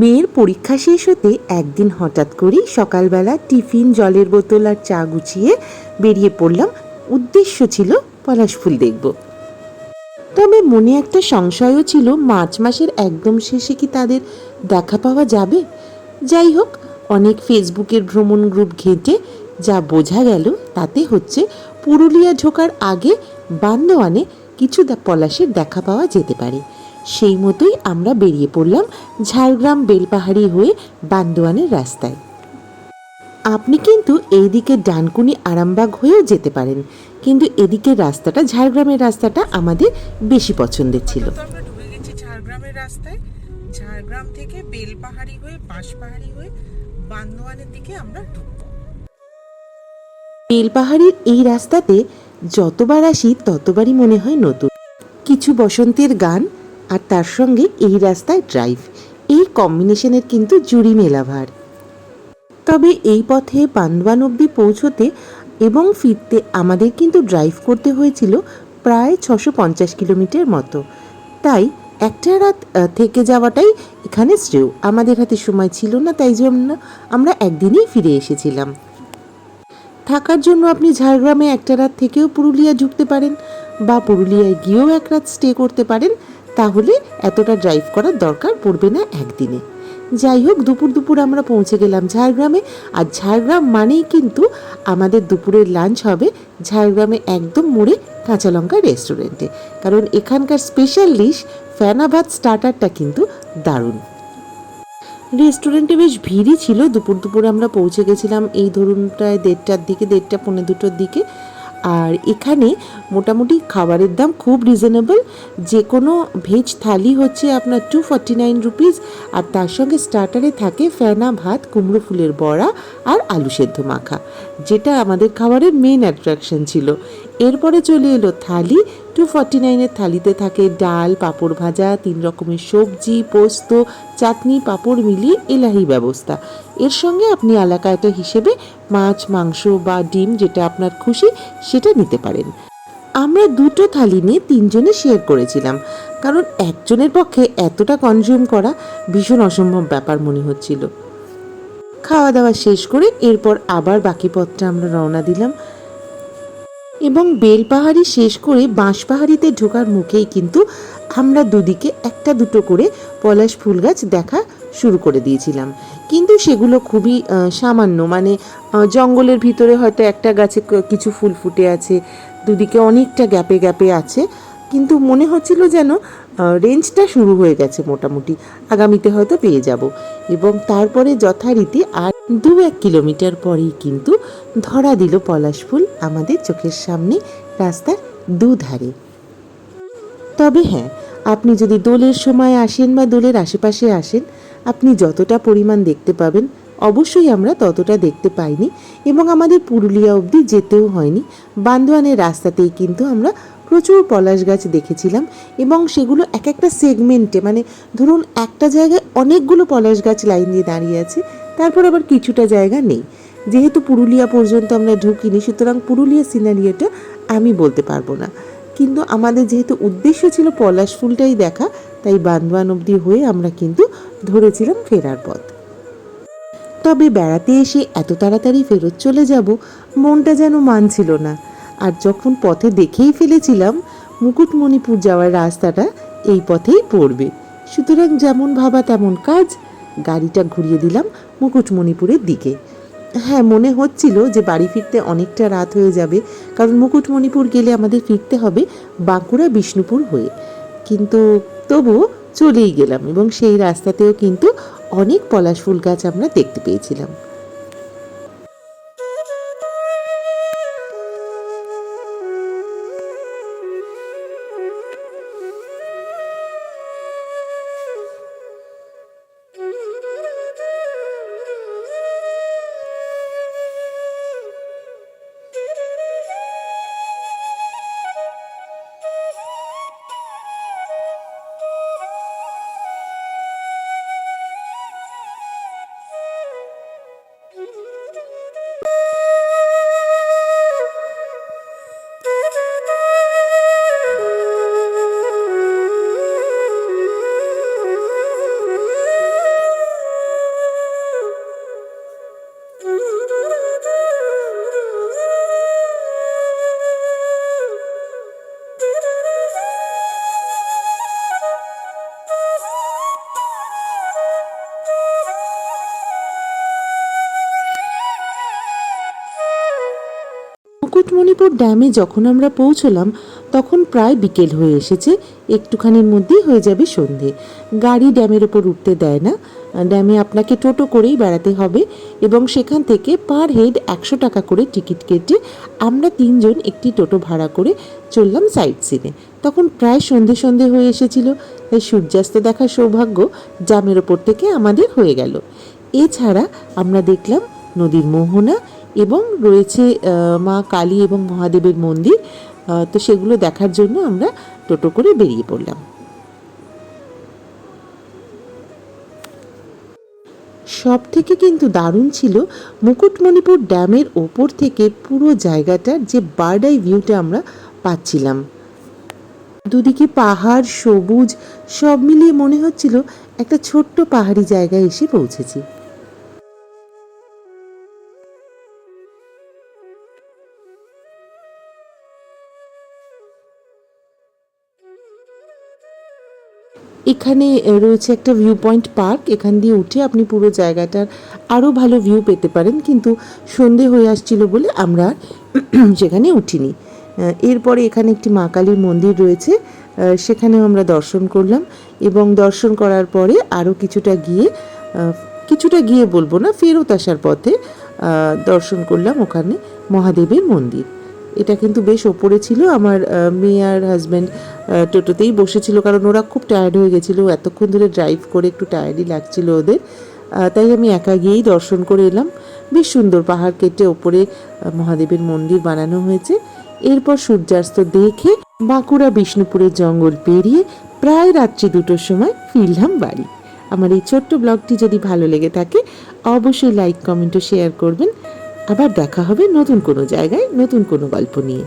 মেয়ের পরীক্ষা শেষ হতে একদিন হঠাৎ করেই সকালবেলা টিফিন, জলের বোতল আর চা গুছিয়ে বেরিয়ে পড়লাম। উদ্দেশ্য ছিল পলাশ ফুল দেখব। তবে মনে একটা সংশয়ও ছিল, মার্চ মাসের একদম শেষে কি তাদের দেখা পাওয়া যাবে? যাই হোক, অনেক ফেসবুকের ভ্রমণ গ্রুপ ঘেঁটে যা বোঝা গেল তাতে হচ্ছে পুরুলিয়া ঢোকার আগে বান্দোয়ানে কিছু পলাশের দেখা পাওয়া যেতে পারে। সেই মতোই আমরা বেরিয়ে পড়লাম ঝাড়গ্রাম বেলপাহাড়ি হয়ে বান্দোয়ানের রাস্তায়। আপনি কিন্তু এইদিকে ডানকুনি আরামবাগ হয়েও যেতে পারেন কিন্তু এদিকের রাস্তাটা ঝাড়গ্রামের রাস্তাটা আমাদের বেশি পছন্দের ছিল। আমরা ঢুকে গেছি ঝাড়গ্রামের রাস্তায়। ঝাড়গ্রাম থেকে বেলপাহাড়ি হয়ে বাঁশপাহাড়ি হয়ে বান্দোয়ানের দিকে আমরা ঢুকবো। বেলপাহাড়ির এই রাস্তাতে যতবার আসি ততবারই মনে হয় নতুন। কিছু বসন্তের গান আর তার সঙ্গে এই রাস্তায় ড্রাইভ এই কম্বিনেশনের কিন্তু জুড়ি মেলা ভার তবে এই পথে পান্ডবান অবধি পৌঁছতে এবং ফিরতে আমাদের কিন্তু ড্রাইভ করতে হয়েছিল প্রায় ছশো পঞ্চাশ কিলোমিটার মতো। তাই একটা রাত থেকে যাওয়াটাই এখানে শ্রেয়। আমাদের হাতে সময় ছিল না, তাই জন্য আমরা একদিনেই ফিরে এসেছিলাম। থাকার জন্য আপনি ঝাড়গ্রামে একটা রাত থেকেও পুরুলিয়া ঢুকতে পারেন বা পুরুলিয়ায় গিয়েও এক রাত স্টে করতে পারেন। তাহলে এতটা ড্রাইভ করার দরকার পড়বে না একদিনে। যাই হোক, দুপুর দুপুর আমরা পৌঁছে গেলাম ঝাড়গ্রামে। আর ঝাড়গ্রাম মানেই কিন্তু আমাদের দুপুরের লাঞ্চ হবে ঝাড়গ্রামে একদম মোড়ে কাঁচা লঙ্কা রেস্টুরেন্টে কারণ এখানকার স্পেশাল ডিশ ফ্যানা ভাত স্টার্টারটা কিন্তু দারুণ। রেস্টুরেন্টে বেশ ভিড়ই ছিল। দুপুর দুপুর আমরা পৌঁছে গেছিলাম এই ধরুন প্রায় দেড়টার দিকে, দেড়টা পৌনে দুটোর দিকে। আর এখানে মোটামুটি খাবারের দাম খুব রিজনেবল যে কোনো ভেজ থালি হচ্ছে আপনার টু ফর্টি নাইন রুপিস আর তার সঙ্গে স্টার্টারে থাকে ফেনা ভাত, কুমড়ো ফুলের বড়া আর আলু সেদ্ধ মাখা, যেটা আমাদের খাবারের মেন অ্যাট্রাকশন ছিল। এরপরে চলে এলো থালি। টু ফর্টি নাইনের থালিতে থাকে ডাল, পাঁপড় ভাজা, তিন রকমের সবজি, পোস্ত, চাটনি, পাঁপড় মিলিয়ে এলাহি ব্যবস্থা। এর সঙ্গে আপনি এলাকাটা হিসেবে মাছ, মাংস বা ডিম যেটা আপনার খুশি সেটা নিতে পারেন। আমরা দুটো থালি নিয়ে তিনজনে শেয়ার করেছিলাম। কারণ একজনের পক্ষে এতটা কনজিউম করা ভীষণ অসম্ভব ব্যাপার মনে হচ্ছিল। খাওয়া দাওয়া শেষ করে এরপর আবার বাকি পথটা আমরা রওনা দিলাম। এবং বেলপাহাড়ি শেষ করে বাঁশপাহাড়িতে ঢোকার মুখেই কিন্তু আমরা দুদিকে একটা দুটো করে পলাশ ফুল গাছ দেখা শুরু করে দিয়েছিলাম। কিন্তু সেগুলো খুবই সামান্য। মানে জঙ্গলের ভিতরে হয়তো একটা গাছে কিছু ফুল ফুটে আছে, দুদিকে অনেকটা গ্যাপে গ্যাপে আছে। কিন্তু মনে হচ্ছিল যেন রেঞ্জটা শুরু হয়ে গেছে মোটামুটি। আগামীতে হয়তো পেয়ে যাব। এবং তারপরে যথারীতি আর দু এক কিলোমিটার পরেই কিন্তু ধরা দিল পলাশ ফুল আমাদের চোখের সামনে রাস্তার দুধারে। তবে হ্যাঁ আপনি যদি দোলের সময় আসেন বা দোলের আশেপাশে আসেন, আপনি যতটা পরিমাণ দেখতে পাবেন, অবশ্যই আমরা ততটা দেখতে পাইনি এবং আমাদের পুরুলিয়া অবধি যেতেও হয়নি। বান্দোয়ানের রাস্তাতেই কিন্তু আমরা প্রচুর পলাশ গাছ দেখেছিলাম এবং সেগুলো এক একটা সেগমেন্টে মানে ধরুন একটা জায়গায় অনেকগুলো পলাশ গাছ লাইন দিয়ে দাঁড়িয়ে আছে তারপর আবার কিছুটা জায়গা নেই। যেহেতু পুরুলিয়া পর্যন্ত আমরা ঢুকিনি, সুতরাং পুরুলিয়া সিনারিওটা আমি বলতে পারব না। কিন্তু আমাদের যেহেতু উদ্দেশ্য ছিল পলাশ ফুলটাই দেখা, তাই বান্দোয়ান অবধি হয়ে আমরা কিন্তু ধরেছিলাম ফেরার পথ। তবে বেড়াতে এসে এত তাড়াতাড়ি ফেরত চলে যাব, মনটা যেন মানছিল না। আর যখন পথে দেখেই ফেলেছিলাম, মুকুটমণিপুর যাওয়ার রাস্তাটা এই পথেই পড়বে। সুতরাং যেমন ভাবা তেমন কাজ গাড়িটা ঘুরিয়ে দিলাম মুকুটমণিপুরের দিকে। হ্যাঁ মনে হচ্ছিল যে বাড়ি ফিরতে অনেকটা রাত হয়ে যাবে, কারণ মুকুটমণিপুর গেলে আমাদের ফিরতে হবে বাঁকুড়া বিষ্ণুপুর হয়ে। কিন্তু তবু চলেই গেলাম এবং সেই রাস্তাতেও কিন্তু অনেক পলাশ ফুল গাছ আমরা দেখতে পেয়েছিলাম। মুকুটমণিপুর ড্যামে যখন আমরা পৌঁছলাম, তখন প্রায় বিকেল হয়ে এসেছে, একটুখানির মধ্যেই হয়ে যাবে সন্ধে। গাড়ি ড্যামের ওপর উঠতে দেয় না। ড্যামে আপনাকে টোটো করেই বেড়াতে হবে এবং সেখান থেকে পার হেড একশো টাকা করে টিকিট কেটে আমরা তিনজন একটি টোটো ভাড়া করে চললাম সাইট সিনে। তখন প্রায় সন্ধে সন্ধে হয়ে এসেছিল, তাই সূর্যাস্ত দেখার সৌভাগ্য জামের ওপর থেকে আমাদের হয়ে গেল। এছাড়া আমরা দেখলাম নদীর মোহনা এবং রয়েছে মা কালী এবং মহাদেবের মন্দির তো সেগুলো দেখার জন্য আমরা টোটো করে বেরিয়ে পড়লাম। সব থেকে কিন্তু দারুণ ছিল মুকুটমণিপুর ড্যামের ওপর থেকে পুরো জায়গাটার যে বার্ড আই ভিউটা আমরা পাচ্ছিলাম। দুদিকে পাহাড়, সবুজ, সব মিলিয়ে মনে হচ্ছিল একটা ছোট্ট পাহাড়ি জায়গায় এসে পৌঁছেছি। এখানে রয়েছে একটা ভিউ পয়েন্ট পার্ক এখান দিয়ে উঠে আপনি পুরো জায়গাটার আরও ভালো ভিউ পেতে পারেন। কিন্তু সন্ধে হয়ে আসছিল বলে আমরা সেখানে উঠিনি। এরপরে এখানে একটি মা কালীর মন্দির রয়েছে। সেখানেও আমরা দর্শন করলাম এবং দর্শন করার পরে আরও কিছুটা গিয়ে কিছুটা গিয়ে বলব না, ফেরত আসার পথে দর্শন করলাম ওখানে মহাদেবের মন্দির। এটা কিন্তু বেশ ওপরে ছিল। আমার মেয়ে আর হাজব্যান্ড টোটোতেই বসেছিল কারণ ওরা খুব টায়ার্ড হয়ে গেছিল। এতক্ষণ ধরে ড্রাইভ করে একটু টায়ার্ডই লাগছিল ওদের। তাই আমি একা গিয়েই দর্শন করে এলাম। বেশ সুন্দর পাহাড় কেটে ওপরে মহাদেবের মন্দির বানানো হয়েছে। এরপর সূর্যাস্ত দেখে বাঁকুড়া বিষ্ণুপুরের জঙ্গল পেরিয়ে প্রায় রাত্রি দুটোর সময় ফিরলাম বাড়ি। আমার এই ছোট্ট ব্লগটি যদি ভালো লেগে থাকে, অবশ্যই লাইক কমেন্ট ও শেয়ার করবেন। আবার দেখা হবে নতুন কোনো জায়গায় নতুন কোনো গল্প নিয়ে।